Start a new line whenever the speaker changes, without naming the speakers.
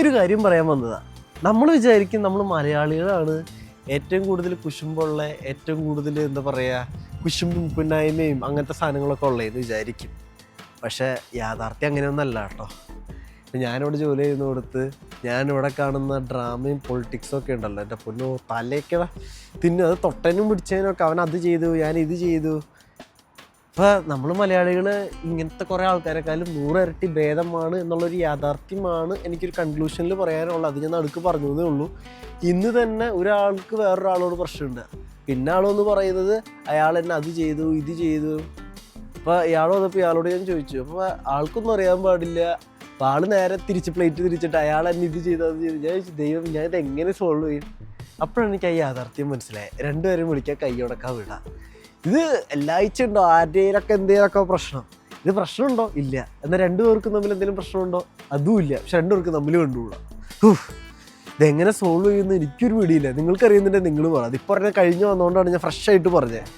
ഒരു കാര്യം പറയാൻ വന്നതാ. നമ്മൾ വിചാരിക്കും നമ്മൾ മലയാളികളാണ്. ഏറ്റവും കൂടുതൽ കുശുമ്പുള്ള ഏറ്റവും കൂടുതൽ എന്താ പറയുക കുശുമ്പും പിന്നായ്മയും അങ്ങനത്തെ സാധനങ്ങളൊക്കെ ഉള്ളതെന്ന് വിചാരിക്കും. പക്ഷേ യാഥാർത്ഥ്യം അങ്ങനെയൊന്നല്ല കേട്ടോ. ഞാനിവിടെ ജോലി ചെയ്യുന്ന കൊടുത്ത് ഞാനിവിടെ കാണുന്ന ഡ്രാമയും പൊളിറ്റിക്സും ഒക്കെ ഉണ്ടല്ലോ. എന്റെ പൊന്നു തലയൊക്കെ തിന്നു അത് തൊട്ടനും പിടിച്ചതിനൊക്കെ അവൻ അത് ചെയ്തു ഞാൻ ഇത് ചെയ്തു. ഇപ്പം നമ്മൾ മലയാളികൾ ഇങ്ങനത്തെ കുറെ ആൾക്കാരെക്കാളും നൂറിരട്ടി ഭേദമാണ് എന്നുള്ളൊരു യാഥാർത്ഥ്യമാണ് എനിക്കൊരു കൺക്ലൂഷനിൽ പറയാനുള്ളത് അത് ഞാൻ അടുക്ക് പറഞ്ഞു എന്നേ ഉള്ളൂ. ഇന്ന് തന്നെ ഒരാൾക്ക് വേറൊരാളോട് പ്രശ്നമുണ്ട്. പിന്നെ ആളെന്ന് പറയുന്നത് അയാൾ എന്നെ അത് ചെയ്തു ഇത് ചെയ്തു. അപ്പോൾ ഇയാൾ വന്നപ്പോൾ ഇയാളോട് ഞാൻ ചോദിച്ചു. അപ്പൊ ആൾക്കൊന്നും അറിയാൻ പാടില്ല. അപ്പൊ ആൾ നേരെ തിരിച്ച് പ്ലേറ്റ് തിരിച്ചിട്ട് അയാൾ എന്നെ ഇത് ചെയ്തു അത് ചെയ്തു. ഞാൻ ചോദിച്ചു ദൈവം ഞാൻ ഇത് എങ്ങനെ സോൾവ് ചെയ്യും? അപ്പോഴാണ് എനിക്ക് ആ യാഥാർത്ഥ്യം മനസ്സിലായത്. രണ്ടുപേരും വിളിക്കാൻ ഉടക്കാൻ വിടാം. ഇത് എല്ലാഴ്ച ഉണ്ടോ ആരുടെയിലൊക്കെ എന്തെങ്കിലുമൊക്കെ പ്രശ്നം. ഇത് പ്രശ്നമുണ്ടോ? ഇല്ല. എന്നാൽ രണ്ടു പേർക്കും തമ്മിൽ എന്തെങ്കിലും പ്രശ്നമുണ്ടോ? അതും ഇല്ല പക്ഷെ രണ്ടു പേർക്ക് തമ്മിൽ കണ്ടുകൂടാ. ഇതെങ്ങനെ സോൾവ് ചെയ്യുമെന്ന് എനിക്കൊരു പിടിയില്ല. നിങ്ങൾക്ക് അറിയുന്നുണ്ടെങ്കിൽ നിങ്ങൾ പറ. അതിപ്പോൾ പറഞ്ഞാൽ കഴിഞ്ഞ് വന്നുകൊണ്ടാണ് ഞാൻ ഫ്രഷ് ആയിട്ട് പറഞ്ഞത്.